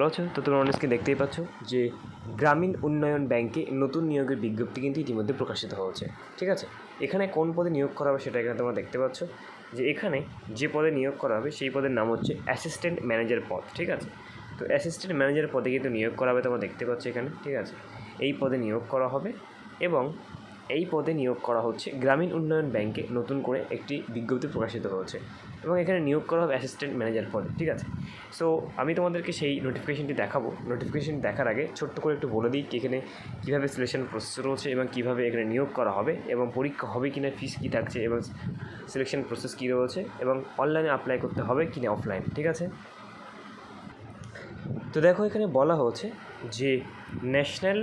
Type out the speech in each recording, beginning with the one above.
ভালো আছো? তো তোমরা অনেককে দেখতেই পাচ্ছ যে গ্রামীণ উন্নয়ন ব্যাংকে নতুন নিয়োগের বিজ্ঞপ্তি কিন্তু ইতিমধ্যে প্রকাশিত হয়েছে। ঠিক আছে? এখানে কোন পদে নিয়োগ করা হবে সেটা এখানে তোমরা দেখতে পাচ্ছ যে এখানে যে পদে নিয়োগ করা হবে সেই পদের নাম হচ্ছে অ্যাসিস্ট্যান্ট ম্যানেজার পদ। ঠিক আছে? তো অ্যাসিস্ট্যান্ট ম্যানেজার পদে কিন্তু নিয়োগ করা হবে তোমরা দেখতে পাচ্ছ এখানে। ঠিক আছে? এই পদে নিয়োগ করা হবে এবং এই পদে নিয়োগ করা হচ্ছে গ্রামীণ উন্নয়ন ব্যাংকে নতুন করে একটি বিজ্ঞপ্তি প্রকাশিত হয়েছে এবং এখানে নিয়োগ করা হবে অ্যাসিস্ট্যান্ট ম্যানেজার পদে, ঠিক আছে? সো আমি তোমাদেরকে সেই নোটিফিকেশনটি দেখাবো। নোটিফিকেশন দেখার আগে ছোট্ট করে একটু বলে দিই এখানে কীভাবে সিলেকশন প্রসেস রয়েছে এবং কীভাবে এখানে নিয়োগ করা হবে এবং পরীক্ষা হবে কি না ফিস কী থাকছে এবং সিলেকশন প্রসেস কী রয়েছে এবং অনলাইনে অ্যাপ্লাই করতে হবে কি না অফলাইন ঠিক আছে? তো দেখো এখানে বলা হচ্ছে যে ন্যাশনাল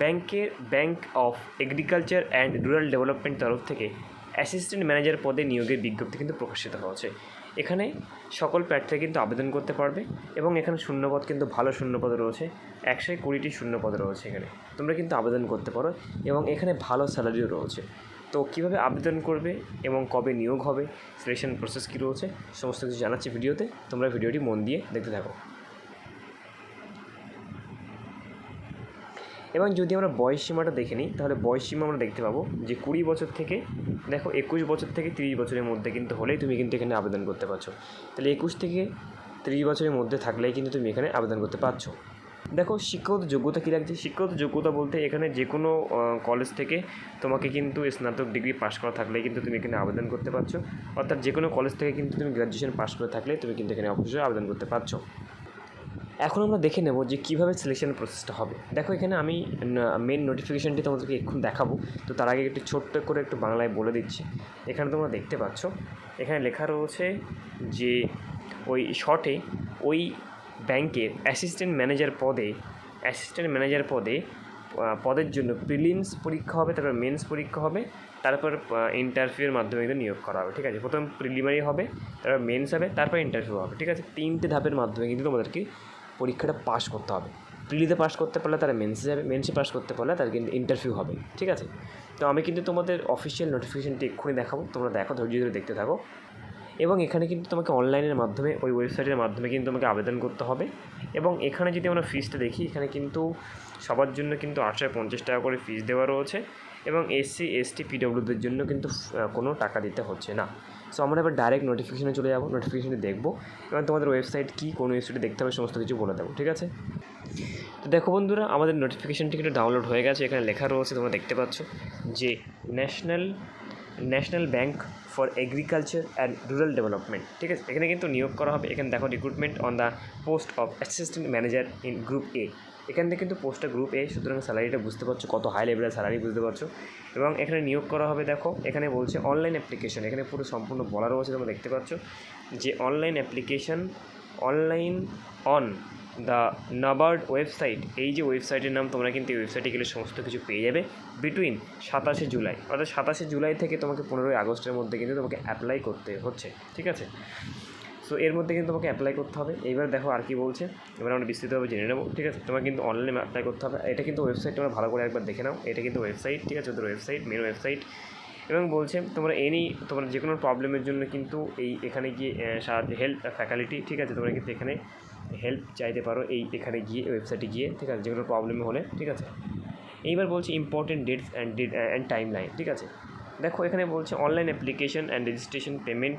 ব্যাংকের bank of agriculture and rural development তরফ থেকে অ্যাসিস্ট্যান্ট ম্যানেজার পদে নিয়োগের বিজ্ঞপ্তি কিন্তু প্রকাশিত হয়েছে। এখানে সকল প্রার্থীরা কিন্তু আবেদন করতে পারবে এবং এখানে শূন্যপদ কিন্তু ভালো শূন্যপদ রয়েছে। একশো কুড়িটি শূন্যপদ রয়েছে এখানে। তোমরা কিন্তু আবেদন করতে পারো এবং এখানে ভালো স্যালারিও রয়েছে। তো কীভাবে আবেদন করবে এবং কবে নিয়োগ হবে সিলেকশন প্রসেস কী রয়েছে, সমস্ত কিছু জানাচ্ছি ভিডিওতে। তোমরা ভিডিওটি মন দিয়ে দেখতে থাকো। এবং যদি আমরা বয়স সীমাটা দেখে নিই, তাহলে বয়স সীমা আমরা দেখতে পাবো যে কুড়ি বছর থেকে, দেখো একুশ বছর থেকে তিরিশ বছরের মধ্যে কিন্তু হলেই তুমি কিন্তু এখানে আবেদন করতে পারছ। তাহলে একুশ থেকে তিরিশ বছরের মধ্যে থাকলেই কিন্তু তুমি এখানে আবেদন করতে পারছ। দেখো শিক্ষাগত যোগ্যতা কী লাগছে? শিক্ষাগত যোগ্যতা বলতে এখানে যে কোনো কলেজ থেকে তোমাকে কিন্তু স্নাতক ডিগ্রি পাস করা থাকলেই কিন্তু তুমি এখানে আবেদন করতে পারছ। অর্থাৎ যে কোনো কলেজ থেকে কিন্তু তুমি গ্র্যাজুয়েশন পাস করে থাকলে তুমি কিন্তু এখানে অবশ্যই আবেদন করতে পারছ। এখন আমরা দেখে নেব যে কীভাবে সিলেকশন প্রসেসটা হবে। দেখো এখানে আমি মেন নোটিফিকেশানটি তোমাদেরকে এক্ষুন দেখাবো। তো তার আগে একটু ছোট্ট করে একটু বাংলায় বলে দিচ্ছি। এখানে তোমরা দেখতে পাচ্ছ, এখানে লেখা রয়েছে যে ওই শর্টে ওই ব্যাংকের অ্যাসিস্ট্যান্ট ম্যানেজার পদে অ্যাসিস্ট্যান্ট ম্যানেজার পদে পদের জন্য প্রিলিমস পরীক্ষা হবে, তারপর মেন্স পরীক্ষা হবে, তারপর ইন্টারভিউয়ের মাধ্যমে কিন্তু নিয়োগ করা হবে, ঠিক আছে? প্রথম প্রিলিমারি হবে, তারপর মেন্স হবে, তারপর ইন্টারভিউ হবে, ঠিক আছে? তিনটে ধাপের মাধ্যমে কিন্তু তোমাদেরকে পরীক্ষাটা পাস করতে হবে। প্রিলিতে পাস করতে পারলে তারা মেন্সে যাবে মেন্সে পাস করতে পারলে তার কিন্তু ইন্টারভিউ হবে, ঠিক আছে? তো আমি কিন্তু তোমাদের অফিসিয়াল নোটিফিকেশানটি এক্ষুনি দেখাবো, তোমরা দেখো, ধৈর্য ধরে দেখতে থাকো। এবং এখানে কিন্তু তোমাকে অনলাইনের মাধ্যমে, ওই ওয়েবসাইটের মাধ্যমে কিন্তু তোমাকে আবেদন করতে হবে। এবং এখানে যদি আমরা ফিজটা দেখি, এখানে কিন্তু সবার জন্য কিন্তু আটশো পঞ্চাশ টাকা করে ফিজ দেওয়া রয়েছে। এবং এসসি এসটি পিডব্লিউদের জন্য কিন্তু কোনো টাকা দিতে হচ্ছে না। সো আমরা এবার ডাইরেক্ট নোটিফিকেশানে চলে যাব নোটিফিকেশানে দেখব। এবং তোমাদের ওয়েবসাইট কী, কোন ওয়েবসাইটে দেখতে হবে, সমস্ত কিছু বলে দেবো, ঠিক আছে? তো দেখো বন্ধুরা, আমাদের নোটিফিকেশানটি কিন্তু ডাউনলোড হয়ে গেছে। এখানে লেখা রয়েছে, তোমরা দেখতে পাচ্ছ যে national national bank for agriculture and rural development ঠিক আছে? এখানে কিন্তু নিয়োগ করা হবে। এখানে দেখো recruitment on the post of assistant manager in group A এখান থেকে কিন্তু পোস্টটা গ্রুপ এ সুতরাং স্যালারিটা বুঝতে পারছ কত হাই লেভেলের স্যালারি বুঝতে পারছ। এবং এখানে নিয়োগ করা হবে দেখো, এখানে বলছে অনলাইন অ্যাপ্লিকেশন এখানে পুরো সম্পূর্ণ বলা রয়েছে তোমরা দেখতে পাচ্ছ, যে online application online on the NABARD website এই যে ওয়েবসাইটের নাম তোমরা কিন্তু এই ওয়েবসাইটে গেলে সমস্ত কিছু পেয়ে যাবে বিটুইন সাতাশে জুলাই, অর্থাৎ সাতাশে জুলাই থেকে তোমাকে পনেরোই আগস্টের মধ্যে কিন্তু তোমাকে অ্যাপ্লাই করতে হচ্ছে, ঠিক আছে? সো এর মধ্যে কিন্তু তোমাকে অ্যাপ্লাই করতে হবে। এইবার দেখো আর কি বলছে। এবার আমরা বিস্তৃতভাবে জেনে নেব। ঠিক আছে? তোমাকে কিন্তু অনলাইনে অ্যাপ্লাই করতে হবে। এটা কিন্তু ওয়েবসাইট তোমরা ভালো করে একবার দেখে নাও। এটা কিন্তু ওয়েবসাইট ঠিক আছে? ওদের ওয়েবসাইট মেন ওয়েবসাইট এবং বলছে, তোমরা এনি তোমরা যে কোনো প্রবলেমের জন্য কিন্তু এই এখানে গিয়ে সাহায্য হেল্প ফ্যাকাল্টি ঠিক আছে? তোমরা কিন্তু এখানে হেল্প চাইতে পারো এই এখানে গিয়ে ওয়েবসাইটে গিয়ে, ঠিক আছে? যে কোনো প্রবলেম হলে, ঠিক আছে? এইবার বলছি important dates and date and time line ঠিক আছে? দেখো, এখানে বলছে online application and registration payment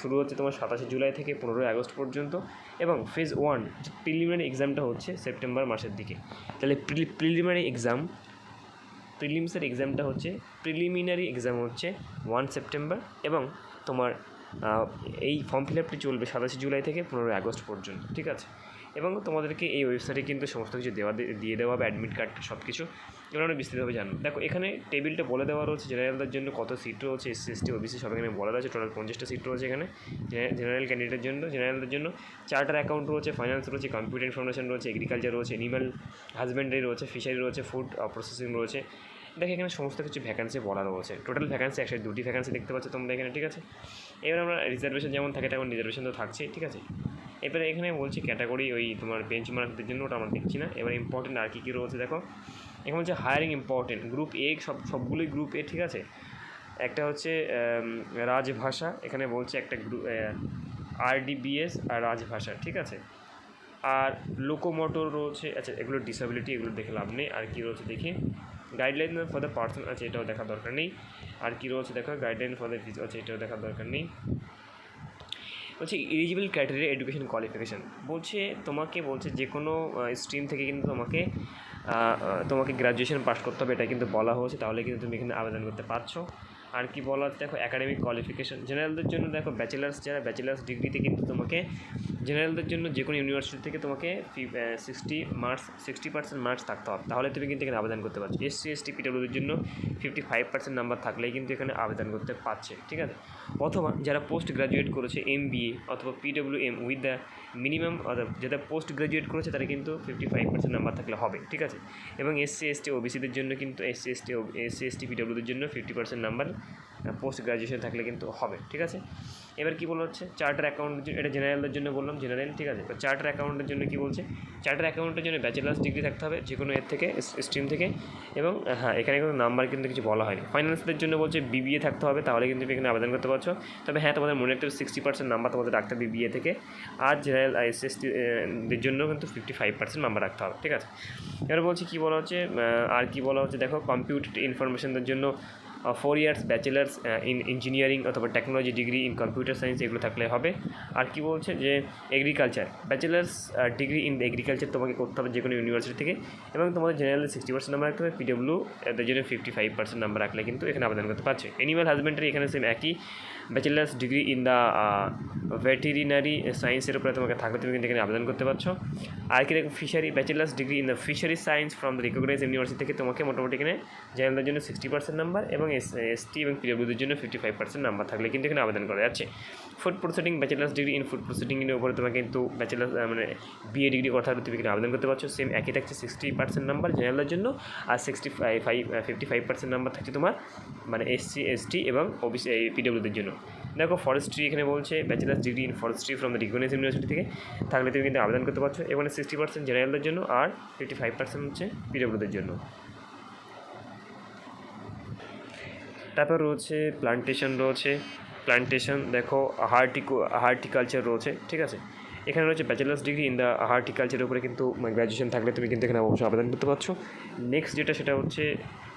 শুরু হচ্ছে তোমার সাতাশে জুলাই থেকে পনেরোই আগস্ট পর্যন্ত এবং ফেজ ওয়ান প্রিলিমিনারি এক্সামটা হচ্ছে সেপ্টেম্বর মাসের দিকে। তাহলে প্রিলিমিনারি এক্সাম প্রিলিমসের এক্সামটা হচ্ছে প্রিলিমিনারি এক্সাম হচ্ছে ওয়ান সেপ্টেম্বর এবং তোমার এই ফর্ম ফিল আপটি চলবে সাতাশে জুলাই থেকে পনেরোই আগস্ট পর্যন্ত, ঠিক আছে? এবং তোমাদেরকে এই ওয়েবসাইটে কিন্তু সমস্ত কিছু দেওয়া দিয়ে দেওয়া হবে অ্যাডমিট কার্ড সব কিছু এগুলো আমরা বিস্তৃতভাবে জানব। দেখো, এখানে টেবিলটা বলে দেওয়া রয়েছে জেনারেলদের জন্য কত সিট রয়েছে এসসি এসটি ওবিসি সব এখানে বলা রয়েছে টোটাল পঞ্চাশটা সিট রয়েছে এখানে। জেনারেল ক্যান্ডিডেটের জন্য জেনারেলদের জন্য চার্টার অ্যাকাউন্ট রয়েছে ফাইন্যান্স রয়েছে কম্পিউটার ইনফরমেশন রয়েছে এগ্রিকালচার রয়েছে অ্যানিম্যাল হাজব্যান্ডারি রয়েছে ফিশারি রয়েছে ফুড প্রসেসিং রয়েছে। দেখো, এখানে সমস্ত কিছু ভ্যাকান্সি বলা রয়েছে টোটাল ভ্যাকান্সি একসাথে দুটি ভ্যাকান্সি দেখতে পাচ্ছ তোমরা এখানে, ঠিক আছে? এবার আমরা রিজার্ভেশন যেমন থাকে, তেমন রিজার্ভেশন তো থাকছেই ঠিক আছে? এবারে এখানে বলছি ক্যাটাগরি ওই তোমার বেঞ্চ মার্কদের জন্য, ওটা আমরা দেখছি না। এবার ইম্পর্টেন্ট আর কী কী রয়েছে দেখো? এখন হচ্ছে হায়ারিং ইম্পর্টেন্ট গ্রুপ এ সব, সবগুলোই গ্রুপ এ ঠিক আছে? একটা হচ্ছে রাজভাষা, এখানে বলছে একটা গ্রুপ আরডিবিএস আর রাজভাষা, ঠিক আছে? আর লোকোমোটর রয়েছে আচ্ছা এগুলো ডিসেবিলিটি এগুলো দেখে লাভ নেই। আর কী রয়েছে দেখি? গাইডলাইন ফর দ্য পার্সন আছে এটাও দেখার দরকার নেই। আর কী রয়েছে দেখো গাইডলাইন ফর দ্য ফিজ আছে এটাও দেখার দরকার নেই। বলছে ইলিজিবল ক্রাইটেরিয়া এডুকেশন কোয়ালিফিকেশান বলছে, তোমাকে বলছে যে কোনো স্ট্রিম থেকে কিন্তু তোমাকে তোমাকে গ্র্যাজুয়েশন পাস করতে হবে, এটা কিন্তু বলা হয়েছে, তাহলে কিন্তু তুমি এখানে আবেদন করতে পারছ। আর কি বলা হচ্ছে, দেখো একাডেমিক কোয়ালিফিকেশান জেনারেলদের জন্য দেখো ব্যাচেলার্স যারা ব্যাচেলার্স ডিগ্রিতে কিন্তু তোমাকে জেনারেলদের জন্য যে কোনো ইউনিভার্সিটি থেকে তোমাকে sixty marks sixty percent marks থাকতে হবে। তাহলে তুমি কিন্তু এখানে আবেদন করতে পারছ। এসসি এসটি পিডব্লিউদের জন্য ফিফটি ফাইভ পার্সেন্ট নাম্বার থাকলেই কিন্তু এখানে আবেদন করতে পারছে, ঠিক আছে? অথবা যারা পোস্ট গ্রাজুয়েট করেছে এম বিএ অথবা PW M with the minimum যারা পোস্ট গ্রাজুয়েট করেছে তারা কিন্তু ফিফটি ফাইভ পার্সেন্ট নাম্বার থাকলে হবে, ঠিক আছে? এবং এসসি, এসটি ওবিসিদের জন্য কিন্তু, এসসি, এসটি এসসি, এসটি পিডব্লিউদের জন্য fifty percent number post graduation থাকলে কিন্তু হবে, ঠিক আছে? এবার কী বলা হচ্ছে? চার্টার অ্যাকাউন্টের জন্য, এটা জেনারেলদের জন্য বললাম, জেনারেল, ঠিক আছে? চার্টার অ্যাকাউন্টের জন্য কী বলছে? চার্টার অ্যাকাউন্টের জন্য ব্যাচেলার্স ডিগ্রি থাকতে হবে যে কোনো এর থেকে স্ট্রিম থেকে এবং হ্যাঁ এখানে কিন্তু নাম্বার কিন্তু কিছু বলা হয়নি। ফাইন্যান্সদের জন্য বলছে বিবিএ থাকতে হবে, তাহলে কিন্তু এখানে আবেদন করতে পারছ তবে হ্যাঁ তোমাদের মনে রাখতে হবে সিক্সটি পার্সেন্ট নাম্বার তোমাদের রাখতে হবে বিবিএ থেকে। আর জেনারেল এস এস দের জন্য কিন্তু ফিফটি ফাইভ পার্সেন্ট নাম্বার রাখতে হবে, ঠিক আছে? এবার বলছি কী বলা হচ্ছে আর কি বলা হচ্ছে? দেখো কম্পিউটার ইনফরমেশনদের জন্য four years bachelors in engineering অথবা technology degree in computer science এগুলো থাকলে হবে। আর কি বলছে যে agriculture bachelors degree in agriculture তোমাকে করতে হবে যে কোনো ইউনিভার্সিটি থেকে এবং তোমাদের জেনারেলি সিক্সটি পার্সেন্ট নাম্বার রাখতে হবে পিডব্লিউ এদের জন্য ফিফটি ফাইভ পার্সেন্ট নাম্বার রাখলে কিন্তু এখানে আবেদন করতে পারছে। অ্যানিমাল হাজব্যান্ডের এখানে সেম একই। Bachelors degree in the veterinary সায়েন্সের উপরে তোমাকে থাকলে তুমি কিন্তু এখানে আবেদন করতে পারছ। আর কি দেখো fishery bachelors degree in the fishery science from the recognise university থেকে তোমাকে মোটামুটি এখানে জেনারেলদের জন্য সিক্সটি পার্সেন্ট নাম্বার এবং এস এসটি এবং পিডব্লিউদের জন্য ফিফটি ফাইভ পার্সেন্ট নাম্বার থাকলে কিন্তু এখানে আবেদন করা যাচ্ছে। Food processing bachelors degree in food প্রসেসিংয়ের উপরে তোমাকে কিন্তু ব্যাচেলার্স মানে বিএ ডিগ্রি কথা তুমি এখানে আবেদন করতে পারছ। সেম একই থাকছে সিক্সটি পার্সেন্ট নাম্বার জেনারেলের জন্য আর sixty five five fifty five percent number থাকছে তোমার মানে এসসি এসটি এবং ওবিসি পিডব্লিউদের জন্য। দেখো ফরেস্ট্রি এখানে বলছে bachelors degree in forestry from the recognise university থেকে। থাকলে তুমি কিন্তু আবেদন করতে পারছ। এখানে সিক্সটি পার্সেন্ট জেনারেলদের জন্য আর ফিফটি ফাইভ পার্সেন্ট হচ্ছে পিডব্লিউদের জন্য। তারপর রয়েছে প্লান্টেশন রয়েছে। প্লান্টেশন দেখো হার্টিকো হার্টিকালচার রয়েছে, ঠিক আছে? এখানে রয়েছে ব্যাচেলার্স ডিগ্রি ইন দ্য হার্টিকালচারের উপরে কিন্তু গ্র্যাজুয়েশন থাকলে তুমি কিন্তু এখানে অবশ্যই আবেদন করতে পারছ। নেক্সট যেটা সেটা হচ্ছে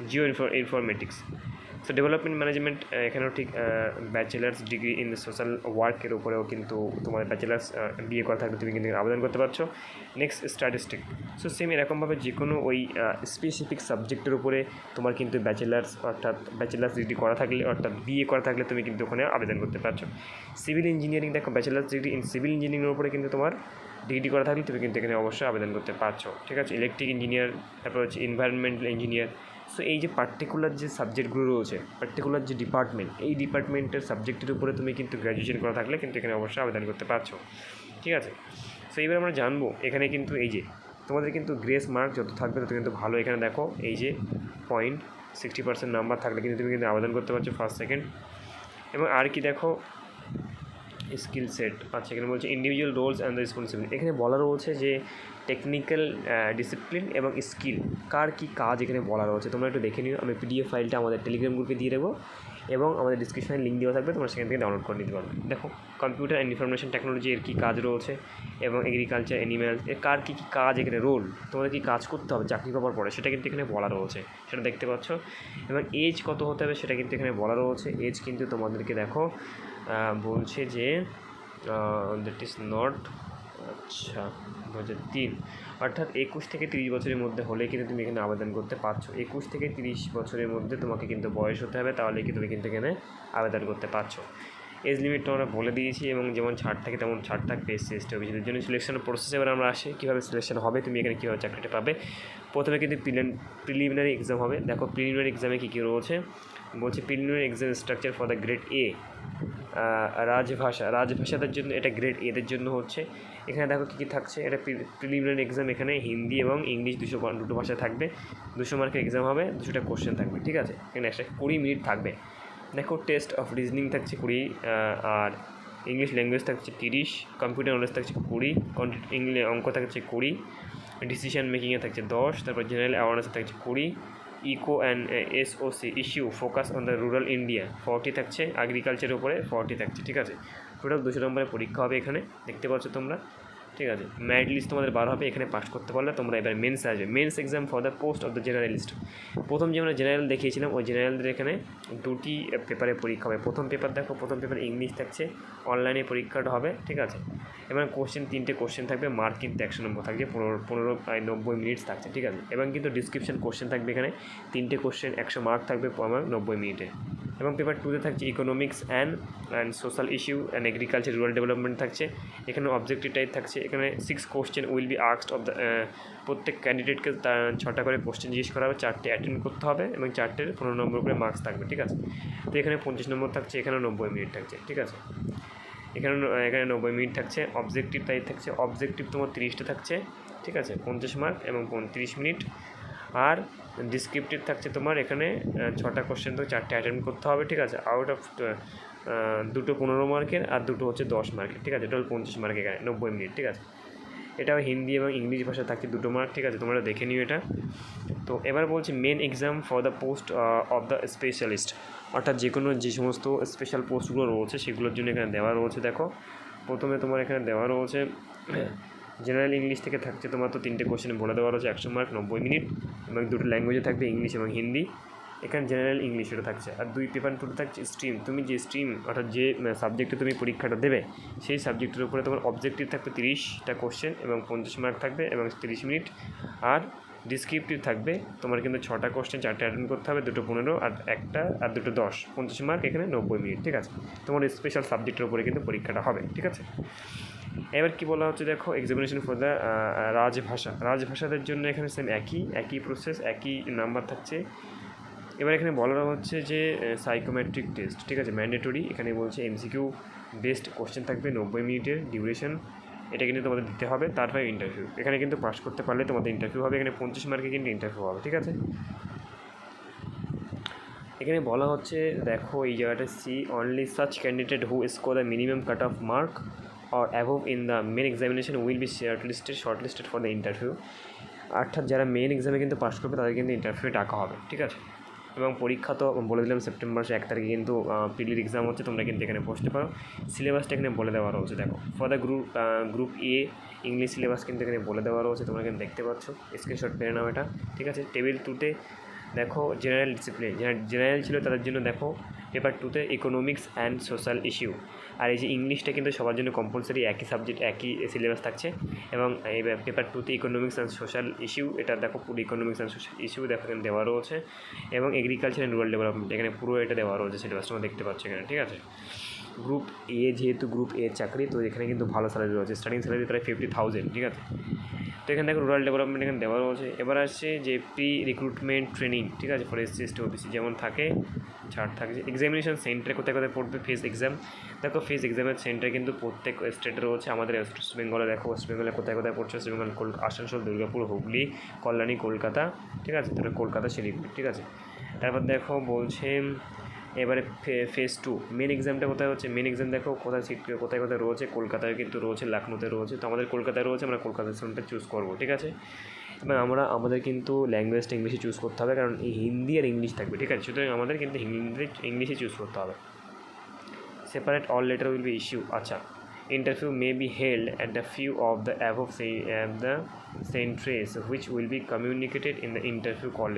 geo infor informatics so development management এখানেও ঠিক ব্যাচেলার্স ডিগ্রি ইন সোশ্যাল ওয়ার্কের উপরেও কিন্তু তোমার ব্যাচেলার্স বিয়ে করা থাকলে তুমি কিন্তু আবেদন করতে পারছ। নেক্সট স্ট্যাটিস্টিক সো সেম এরকমভাবে যে কোনো ওই স্পেসিফিক সাবজেক্টের উপরে তোমার কিন্তু ব্যাচেলার্স অর্থাৎ ব্যাচেলার্স ডিগ্রি করা থাকলে, অর্থাৎ বিএ করা থাকলে তুমি কিন্তু ওখানে আবেদন করতে পারছ। সিভিল ইঞ্জিনিয়ারিং দেখো ব্যাচেলার্স ডিগ্রি ইন সিভিল ইঞ্জিনিয়ারিংয়ের উপরে কিন্তু তোমার ডিগ্রি করা থাকলে তুমি কিন্তু এখানে অবশ্যই আবেদন করতে পারছ। ঠিক আছে? ইলেকট্রিক ইঞ্জিনিয়ার তারপর হচ্ছে এনভায়রনমেন্টাল ইঞ্জিনিয়ার সো এই যে পার্টিকুলার যে সাবজেক্টগুলো রয়েছে পার্টিকুলার যে ডিপার্টমেন্ট এই ডিপার্টমেন্টের সাবজেক্টের উপরে তুমি কিন্তু গ্র্যাজুয়েশন করা থাকলে কিন্তু এখানে অবশ্যই আবেদন করতে পারছ। ঠিক আছে? সো এইবার আমরা জানব, এখানে কিন্তু এই যে, তোমাদের কিন্তু গ্রেস মার্ক যত থাকবে তত কিন্তু ভালো। এখানে দেখো, এই যে পয়েন্ট সিক্সটি পার্সেন্ট নাম্বার থাকলে কিন্তু তুমি কিন্তু আবেদন করতে পারছ ফার্স্ট সেকেন্ড এবং আর কি দেখো স্কিল সেট আচ্ছা এখানে বলছে ইন্ডিভিজুয়াল রোলস অ্যান্ড রেসপন্সিবিলিটি এখানে বলা রয়েছে যে টেকনিক্যাল ডিসিপ্লিন এবং স্কিল কার কী কাজ এখানে বলা রয়েছে তোমরা একটু দেখে নিও। আমি পিডিএফ ফাইলটা আমাদের টেলিগ্রাম গ্রুপে দিয়ে দেবো এবং আমাদের ডিসক্রিপশনে লিঙ্ক দেওয়া থাকবে। তোমরা সেখান থেকে ডাউনলোড করে নিতে পারবে। দেখো কম্পিউটার অ্যান্ড ইনফরমেশন টেকনোলজি এর কী কাজ রয়েছে এবং এগ্রিকালচার অ্যানিম্যাল এর কার কী কী কাজ এখানে রোল তোমাদের কী কাজ করতে হবে, চাকরি পাওয়ার পরে, সেটা কিন্তু এখানে বলা রয়েছে। সেটা দেখতে পাচ্ছ। এবং এজ কত হতে হবে, সেটা কিন্তু এখানে বলা রয়েছে। এজ কিন্তু তোমাদেরকে দেখো বলছে যে দ্যাট ইজ নট আচ্ছা দু হাজার তিন। অর্থাৎ একুশ থেকে তিরিশ বছরের মধ্যে হলে কিন্তু তুমি এখানে আবেদন করতে পারছ। একুশ থেকে তিরিশ বছরের মধ্যে তোমাকে কিন্তু বয়স হতে হবে, তাহলে কি তুমি কিন্তু এখানে আবেদন করতে পারছ। এজ লিমিটটা আমরা বলে দিয়েছি এবং যেমন ছাড় থাকে তেমন ছাড় থাকবে এসসি এসটি অফিসের জন্য সিলেকশনের প্রসেস এবার আমরা আসি, কীভাবে সিলেকশন হবে, তুমি এখানে কীভাবে চাকরিটা পাবে। প্রথমে কিন্তু প্রিলিমিনারি এক্সাম হবে। দেখো, প্রিলিমিনারি এক্সামে কী কী রয়েছে? বলছে preliminary exam structure for the grade A Rajbhasha, রাজভাষাদের জন্য এটা গ্রেড এদের জন্য হচ্ছে। এখানে দেখো কী কী থাকছে, এটা প্রিলিমিনারি এক্সাম এখানে হিন্দি এবং ইংলিশ দুশো দুটো ভাষায় থাকবে, দুশো মার্কের এক্সাম হবে, দুশোটা কোশ্চেন থাকবে, ঠিক আছে? এখানে একশো কুড়ি মিনিট থাকবে। দেখো টেস্ট অফ রিজনিং থাকছে কুড়ি আর ইংলিশ ল্যাঙ্গুয়েজ থাকছে তিরিশ কম্পিউটার নলেজ থাকছে কুড়ি ইংলিশ অঙ্ক থাকছে কুড়ি ডিসিশন মেকিংয়ে থাকছে দশ, তারপর জেনারেল অ্যাওয়ারনেসে থাকছে কুড়ি eco and SOC issue focus on the rural India forty থাকছে এগ্রিকালচারের উপরে ফর্টি থাকছে, ঠিক আছে? টোটাল দুশো নম্বরের পরীক্ষা হবে এখানে, দেখতে পাচ্ছ তোমরা। ঠিক আছে ম্যারিট লিস্ট তোমাদের বার হবে, এখানে পাস করতে পারলে তোমরা এবার মেন্স আসবে। Mains exam for the post of the generalist প্রথম যে আমরা জেনারেল দেখিয়েছিলাম, ওই জেনারেলদের এখানে দুটি পেপারে পরীক্ষা হবে। প্রথম পেপার দেখো, প্রথম পেপার ইংলিশ থাকছে অনলাইনে পরীক্ষাটা হবে, ঠিক আছে? এবং কোশ্চেন তিনটে কোশ্চেন থাকবে মার্ক কিন্তু একশো নম্বর থাকবে পনেরো পনেরো প্রায় নব্বই মিনিটস থাকছে, ঠিক আছে? এবং কিন্তু ডিসক্রিপশন কোশ্চেন থাকবে এখানে, তিনটে কোশ্চেন একশো মার্ক থাকবে আমার নব্বই মিনিটে এবং পেপার টুতে থাকছে economics and and social issue and agriculture rural development থাকছে। এখানে অবজেক্টিভ টাইপ থাকছে। এখানে six question will be asked of the প্রত্যেক ক্যান্ডিডেটকে তার ছটা করে কোশ্চেন জিজ্ঞেস করা হবে। চারটে অ্যাটেন্ড করতে হবে এবং চারটের পনেরো নম্বর করে মার্কস থাকবে, ঠিক আছে? তো এখানে পঁচিশ নম্বর থাকছে, এখানে নব্বই মিনিট থাকছে, ঠিক আছে? এখানে এখানে নব্বই মিনিট থাকছে। অবজেক্টিভ টাইপ থাকছে। অবজেক্টিভ তোমার তিরিশটা থাকছে, ঠিক আছে? পঞ্চাশ মার্ক এবং পঁয়ত্রিশ মিনিট। আর ডিসক্রিপটিভ থাকছে তোমার, এখানে ছটা কোশ্চেন তো চারটে অ্যাটেন্ড করতে হবে, ঠিক আছে? আউট অফ দুটো পনেরো মার্কের আর দুটো হচ্ছে দশ মার্কের, ঠিক আছে? টোটাল পঞ্চাশ মার্ক এখানে, নব্বই মিনিট, ঠিক আছে? এটাও হিন্দি এবং ইংলিশ ভাষা থাকছে দুটো মার্ক, ঠিক আছে? তোমরা দেখে নিও এটা। তো এবার বলছি main exam for the post of the specialist অর্থাৎ যে কোনো যে সমস্ত স্পেশাল পোস্টগুলো রয়েছে, সেগুলোর জন্য এখানে দেওয়া রয়েছে, দেখো। প্রথমে তোমার এখানে দেওয়া রয়েছে জেনারেল ইংলিশ থেকে থাকছে তোমার তো তিনটে কোশ্চেন বলে দেওয়া রয়েছে, একশো মার্ক নব্বই মিনিট এবং দুটো ল্যাঙ্গুয়েজে থাকবে ইংলিশ এবং হিন্দি এখানে জেনারেল ইংলিশেরও থাকছে। আর দুই পেপার টুতে থাকছে স্ট্রিম তুমি যে স্ট্রিম অর্থাৎ যে সাবজেক্টে তুমি পরীক্ষাটা দেবে, সেই সাবজেক্টের উপরে তোমার অবজেক্টিভ থাকবে তিরিশটা কোশ্চেন এবং পঞ্চাশ মার্ক থাকবে এবং তিরিশ মিনিট আর ডিসক্রিপটিভ থাকবে, তোমার কিন্তু ছটা কোশ্চেন চারটে অ্যাটেন্ড করতে হবে, দুটো পনেরো আর একটা আর দুটো দশ। পঞ্চাশ মার্ক এখানে নব্বই মিনিট ঠিক আছে? তোমার স্পেশাল সাবজেক্টের উপরে কিন্তু পরীক্ষাটা হবে, ঠিক আছে? এবার কি বলা হচ্ছে দেখো এক্সামিনেশন ফর দ্য রাজভাষা রাজভাষাদের জন্য এখানে সেম একই একই প্রসেস একই নাম্বার থাকছে। এবার এখানে বলা হচ্ছে যে সাইকোমেট্রিক টেস্ট ঠিক আছে? ম্যান্ডেটরি এখানে বলছে এমসিকিউ বেস্ট কোশ্চেন থাকবে, নব্বই মিনিটের ডিউরেশন এটা কিন্তু তোমাদের দিতে হবে, তারপরে ইন্টারভিউ এখানে কিন্তু পাস করতে পারলে তোমাদের ইন্টারভিউ হবে, এখানে পঞ্চাশ মার্কে কিন্তু ইন্টারভিউ হবে, ঠিক আছে? এখানে বলা হচ্ছে, দেখো, এই জায়গাটা see only such candidate who score the minimum cut off mark or above in the main examination will be short listed for the interview অর্থাৎ যারা মেন এক্সামে কিন্তু পাস করবে, তাদের কিন্তু ইন্টারভিউ ডাকা হবে, ঠিক আছে? এবং পরীক্ষা তো বলে দিলাম সেপ্টেম্বর এক তারিখে কিন্তু পিলির এক্সাম হচ্ছে, তোমরা কিন্তু এখানে বসতে পারো। সিলেবাসটা এখানে বলে দেওয়া রয়েছে, দেখো। For the group group A English syllabus কিন্তু এখানে বলে দেওয়া রয়েছে, তোমরা কিন্তু দেখতে পাচ্ছ। স্ক্রিনশট পেয়ে নাও এটা, ঠিক আছে? টেবিল টুতে দেখো জেনারেল ডিসিপ্লিন জেনারেল ছিল, তাদের জন্য দেখো পেপার টুতে ইকোনমিক্স অ্যান্ড সোশ্যাল ইস্যু আর এই যে ইংলিশটা কিন্তু সবার জন্য কম্পালসারি একই সাবজেক্ট একই সিলেবাস থাকছে। এবং এই পেপার টুতে ইকোনমিক্স অ্যান্ড সোশ্যাল ইস্যু এটা দেখো পুরো ইকোনমিক্স অ্যান্ড সোশ্যাল ইস্যু দেখো এখানে দেওয়া রয়েছে। এবং এগ্রিকালচার অ্যান্ড রুরাল ডেভেলপমেন্ট এখানে পুরো এটা দেওয়া রয়েছে সিলেবাস তোমরা দেখতে পাচ্ছ এখানে, ঠিক আছে? গ্রুপ এ যেহেতু গ্রুপ এ চাকরি, তো এখানে কিন্তু ভালো স্যালারি রয়েছে। স্টার্টিং স্যালারি প্রায় ফিফটি থাউজেন্ড ঠিক আছে? তো এখানে দেখো রুরাল ডেভেলপমেন্ট এখানে দেওয়া রয়েছে। এবার আসছে যে প্রি রিক্রুটমেন্ট ট্রেনিং ঠিক আছে? ফর এসসি ওবিসি যেমন থাকে, ছাড় থাকে। এক্সামিনেশন সেন্টারে কোথায় কোথায় পড়বে? ফেস এক্সাম দেখো ফেস এক্সামের সেন্টার কিন্তু প্রত্যেক স্টেটে রয়েছে। আমাদের ওয়েস্ট বেঙ্গলে দেখো ওয়েস্ট বেঙ্গলে কোথায় কোথায় পড়ছে? ওয়েস্ট বেঙ্গল আসানসোল, দুর্গাপুর, হুগলি, কল্যাণী, কলকাতা, ঠিক আছে? তারপরে কলকাতা, শিলিগুড়ি, ঠিক আছে? তারপর দেখো বলছে এবারে ফেজ টু মেন এক্সামটা কোথায় হচ্ছে? মেন এক্সাম দেখো কোথায় সিট কোথায় কোথায় রয়েছে? কলকাতায় কিন্তু রয়েছে লখনৌতে রয়েছে। তো আমাদের কলকাতায় রয়েছে আমরা কলকাতা সেন্টার চুজ করব ঠিক আছে? এবং আমরা আমাদের কিন্তু ল্যাঙ্গুয়েজটা ইংলিশে চুজ করতে হবে কারণ এই হিন্দি আর ইংলিশ থাকবে ঠিক আছে? সুতরাং আমাদের কিন্তু হিন্দি ইংলিশে চুজ করতে হবে। Separate all letter will be issue আচ্ছা। Interview may be held at the few of the above say, uh, the centres which will be communicated in the interview call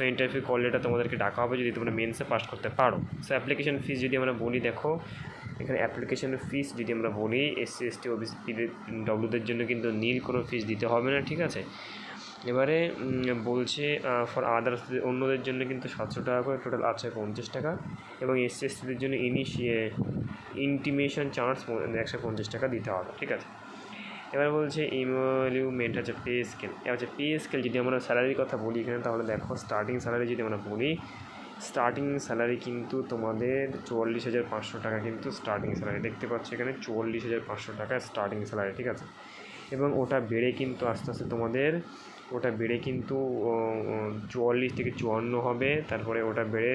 so interview call letter তোমাদেরকে ডাকা হবে যদি তোমরা মেন্সে pass করতে পারো। So application fees যদি আমরা বলি, দেখো, এখানে অ্যাপ্লিকেশন ফিস যদি আমরা বলি এসসি এসটি ওবিসি ডব্লিউদের জন্য কিন্তু নীল কোনো ফিস দিতে হবে না, ঠিক আছে? এবারে বলছে ফর আদার্স অন্যদের জন্য কিন্তু সাতশো টাকা করে টোটাল আছে পঞ্চাশ টাকা। এবং এসসি এসটিদের জন্য ইনিশিয়ে ইন্টিমেশন চার্জ একশো পঞ্চাশ টাকা দিতে হবে, ঠিক আছে? এবার বলছে ইমলিউমেন্ট হচ্ছে পে স্কেল এবার হচ্ছে পে স্কেল যদি আমরা স্যালারির কথা বলি এখানে, তাহলে দেখো স্টার্টিং স্যালারি যদি আমরা বলি স্টার্টিং স্যালারি কিন্তু তোমাদের চুয়াল্লিশ হাজার পাঁচশো টাকা কিন্তু স্টার্টিং স্যালারি দেখতে পাচ্ছ এখানে চুয়াল্লিশ হাজার পাঁচশো টাকা স্টার্টিং স্যালারি ঠিক আছে? এবং ওটা বেড়ে কিন্তু আস্তে আস্তে তোমাদের, ওটা বেড়ে কিন্তু চুয়াল্লিশ থেকে চুয়ান্ন হবে, তারপরে ওটা বেড়ে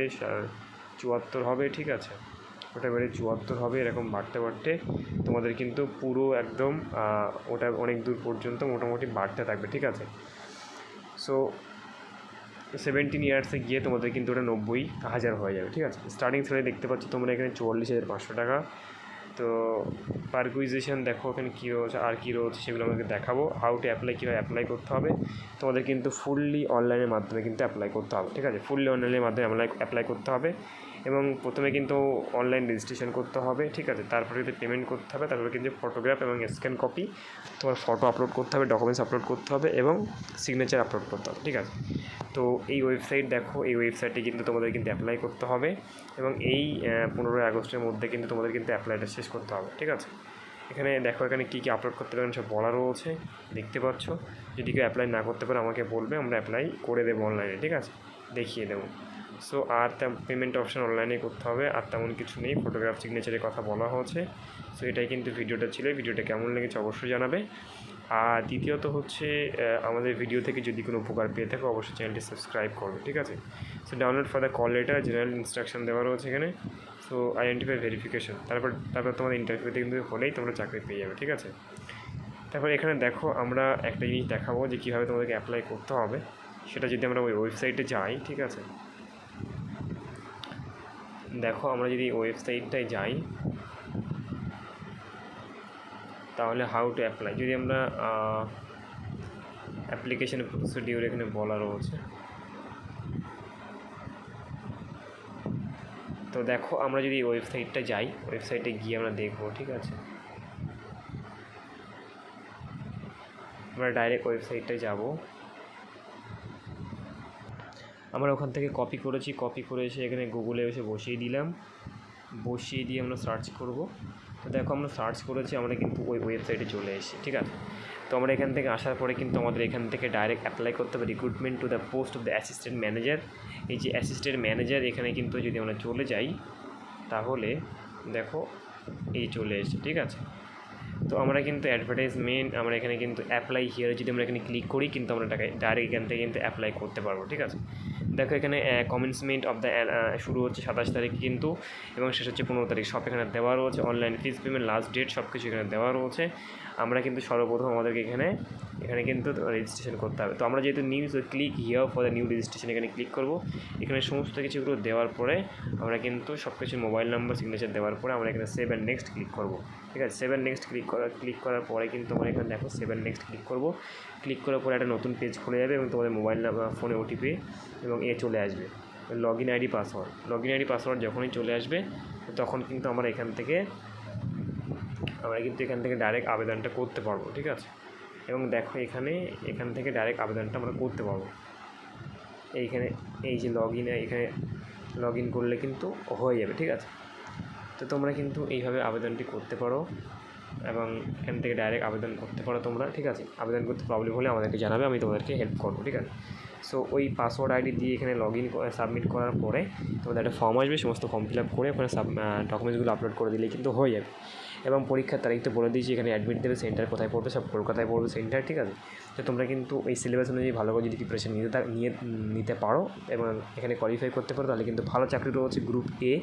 চুয়াত্তর হবে, ঠিক আছে? ওটা বেড়ে চুয়াত্তর হবে, এরকম বাড়তে বাড়তে। তোমাদের কিন্তু পুরো একদম ওটা অনেক দূর পর্যন্ত মোটামুটি বাড়তে থাকবে, ঠিক আছে? সো সেভেন্টিন ইয়ার্সে গিয়ে তোমাদের কিন্তু ওটা নব্বই হাজার হয়ে যাবে, ঠিক আছে? স্টার্টিং স্যালারি দেখতে পাচ্ছ তোমরা এখানে চুয়াল্লিশ হাজার পাঁচশো টাকা। তো পারকুইজেশন দেখো এখানে কী রয়েছে, আর কী রয়েছে সেগুলো আমাকে দেখাবো। হাউ টু অ্যাপ্লাই কীভাবে অ্যাপ্লাই করতে হবে। তোমাদের কিন্তু ফুললি অনলাইনের মাধ্যমে কিন্তু অ্যাপ্লাই করতে হবে, ঠিক আছে? ফুললি অনলাইনের মাধ্যমে অ্যাপ্লাই অ্যাপ্লাই করতে হবে। এবং প্রথমে কিন্তু অনলাইন রেজিস্ট্রেশন করতে হবে, ঠিক আছে? তারপরে যদি পেমেন্ট করতে হবে, তারপরে কিন্তু ফটোগ্রাফ এবং স্ক্যান কপি তোমার ফটো আপলোড করতে হবে ডকুমেন্টস আপলোড করতে হবে এবং সিগনেচার আপলোড করতে হবে, ঠিক আছে? তো এই ওয়েবসাইট দেখো, এই ওয়েবসাইটে কিন্তু তোমাদের কিন্তু অ্যাপ্লাই করতে হবে এবং এই পনেরোই আগস্টের মধ্যে কিন্তু তোমাদের কিন্তু অ্যাপ্লাইটা শেষ করতে হবে, ঠিক আছে? এখানে দেখো এখানে কী কী আপলোড করতে পারেন সব বলা রয়েছে দেখতে পাচ্ছ? যদি কেউ অ্যাপ্লাই না করতে পারে আমাকে বলবে, আমরা অ্যাপ্লাই করে দেবো অনলাইনে ঠিক আছে? দেখিয়ে দেবো। সো আর পেমেন্ট অপশান অনলাইনে করতে হবে। আর তেমন কিছু নেই। ফটোগ্রাফ সিগনেচারের কথা বলা হয়েছে। সো এটাই কিন্তু ভিডিওটা ছিল। ভিডিওটা কেমন লেগেছে অবশ্যই জানাবে। আর দ্বিতীয়ত হচ্ছে আমাদের ভিডিও থেকে যদি কোনো উপকার পেয়ে থাকো, অবশ্যই চ্যানেলটি সাবস্ক্রাইব করবে, ঠিক আছে? So download for the call letter general instruction দেওয়া রয়েছে এখানে। সো আইডেন্টিফাই ভেরিফিকেশন তারপর তারপর তোমাদের ইন্টারভিউতে কিন্তু হলেই তোমরা চাকরি পেয়ে যাবে, ঠিক আছে? তারপর এখানে দেখো, আমরা একটা জিনিস দেখাবো যে কীভাবে তোমাদেরকে অ্যাপ্লাই করতে হবে। সেটা যদি আমরা ওই ওয়েবসাইটে যাই, ঠিক আছে? দেখো, আমরা যদি ওয়েবসাইটটায় যাই, তাহলে হাউ টু অ্যাপ্লাই যদি আমরা অ্যাপ্লিকেশন প্রসিডিউর এখানে বলা রয়েছে। তো দেখো, আমরা যদি ওয়েবসাইটটা যাই, ওয়েবসাইটে গিয়ে আমরা দেখব, ঠিক আছে? আমরা ডাইরেক্ট ওয়েবসাইটটায় যাব। আমরা ওখান থেকে কপি করেছি কপি করে এসে এখানে গুগলে এসে বসিয়ে দিলাম। বসিয়ে দিয়ে আমরা সার্চ করব। তো দেখো আমরা সার্চ করেছি, আমরা কিন্তু ওই ওয়েবসাইটে চলে এসেছি, ঠিক আছে? তো আমরা এখান থেকে আসার পরে কিন্তু আমাদের এখান থেকে ডাইরেক্ট অ্যাপ্লাই করতে হবে recruitment to the post of the assistant manager এই যে অ্যাসিস্ট্যান্ট ম্যানেজার এখানে কিন্তু যদি আমরা চলে যাই, তাহলে দেখো এই চলে এসেছে, ঠিক আছে? তো আমরা কিন্তু অ্যাডভার্টাইজমেন্ট আমরা এখানে কিন্তু অ্যাপ্লাই হিয়ারে যদি আমরা এখানে ক্লিক করি, কিন্তু আমরা ডাইরেক্ট এখান থেকে কিন্তু অ্যাপ্লাই করতে পারব, ঠিক আছে? দেখো এখানে কমেন্সমেন্ট অফ দ্য শুরু হচ্ছে সাতাশ তারিখ কিন্তু, এবং শেষ হচ্ছে পনেরো তারিখ। সব এখানে দেওয়া রয়েছে। Online fees payment last date সব কিছু এখানে দেওয়া রয়েছে। আমরা কিন্তু সর্বপ্রথম আমাদেরকে এখানে এখানে কিন্তু রেজিস্ট্রেশন করতে হবে। তো আমরা যেহেতু news click here for the new registration এখানে ক্লিক করব। এখানে সমস্ত কিছুগুলো দেওয়ার পরে আমরা কিন্তু সব কিছু মোবাইল নাম্বার সিগনেচার দেওয়ার পরে আমরা এখানে সেভ অ্যান্ড নেক্সট ক্লিক করব। ঠিক আছে? সেভেন নেক্সট ক্লিক করা ক্লিক করার পরে কিন্তু আমরা এখানে দেখো সেভেন নেক্সট ক্লিক করব। ক্লিক করার পরে একটা নতুন পেজ খুলে যাবে এবং তোমাদের মোবাইল নাম্বার ফোনে ওটিপি এবং এ চলে আসবে। Log in ID password. Log in ID password যখনই চলে আসবে, তখন কিন্তু আমরা এখান থেকে, আমরা কিন্তু এখান থেকে ডাইরেক্ট আবেদনটা করতে পারব, ঠিক আছে? এবং দেখো এখানে, এখান থেকে ডাইরেক্ট আবেদনটা আমরা করতে পারব। এইখানে, এই যে লগ ইন এখানে লগ ইন করলে কিন্তু হয়ে যাবে, ঠিক আছে? তো তোমরা কিন্তু এইভাবে আবেদনটি করতে পারো এবং এখান থেকে ডাইরেক্ট আবেদন করতে পারো তোমরা, ঠিক আছে? আবেদন করতে প্রবলেম হলে আমাদেরকে জানাবে, আমি তোমাদেরকে হেল্প করব, ঠিক আছে? সো ওই পাসওয়ার্ড আইডি দিয়ে এখানে লগ ইন সাবমিট করার পরে তোমাদের একটা ফর্ম আসবে, সমস্ত ফর্ম ফিল আপ করে ওখানে সাব ডকুমেন্টসগুলো আপলোড করে দিলেই কিন্তু হয়ে যাবে। এবং পরীক্ষার তারিখ তো বলে দিয়েছি, এখানে অ্যাডমিট দেবে সেন্টার কোথায় পড়বে, সব কলকাতায় পড়বে সেন্টার ঠিক আছে? তো তোমরা কিন্তু এই সিলেবাস অনুযায়ী ভালো করে যদি প্রিপারেশন নিতে নিয়ে, নিতে পারো এবং এখানে কোয়ালিফাই করতে পারো, তাহলে কিন্তু ভালো চাকরি রয়েছে গ্রুপ এ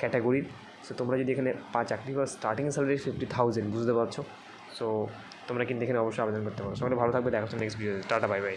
ক্যাটাগরির সো তোমরা যদি এখানে পা চাকরি পাও স্টার্টিং স্যালারি ফিফটি থাউজেন্ড বুঝতে পারছ? সো তোমরা কিন্তু এখানে অবশ্যই আবেদন করতে পারো। সবাই ভালো থাকবে, দেখা next video tata bye bye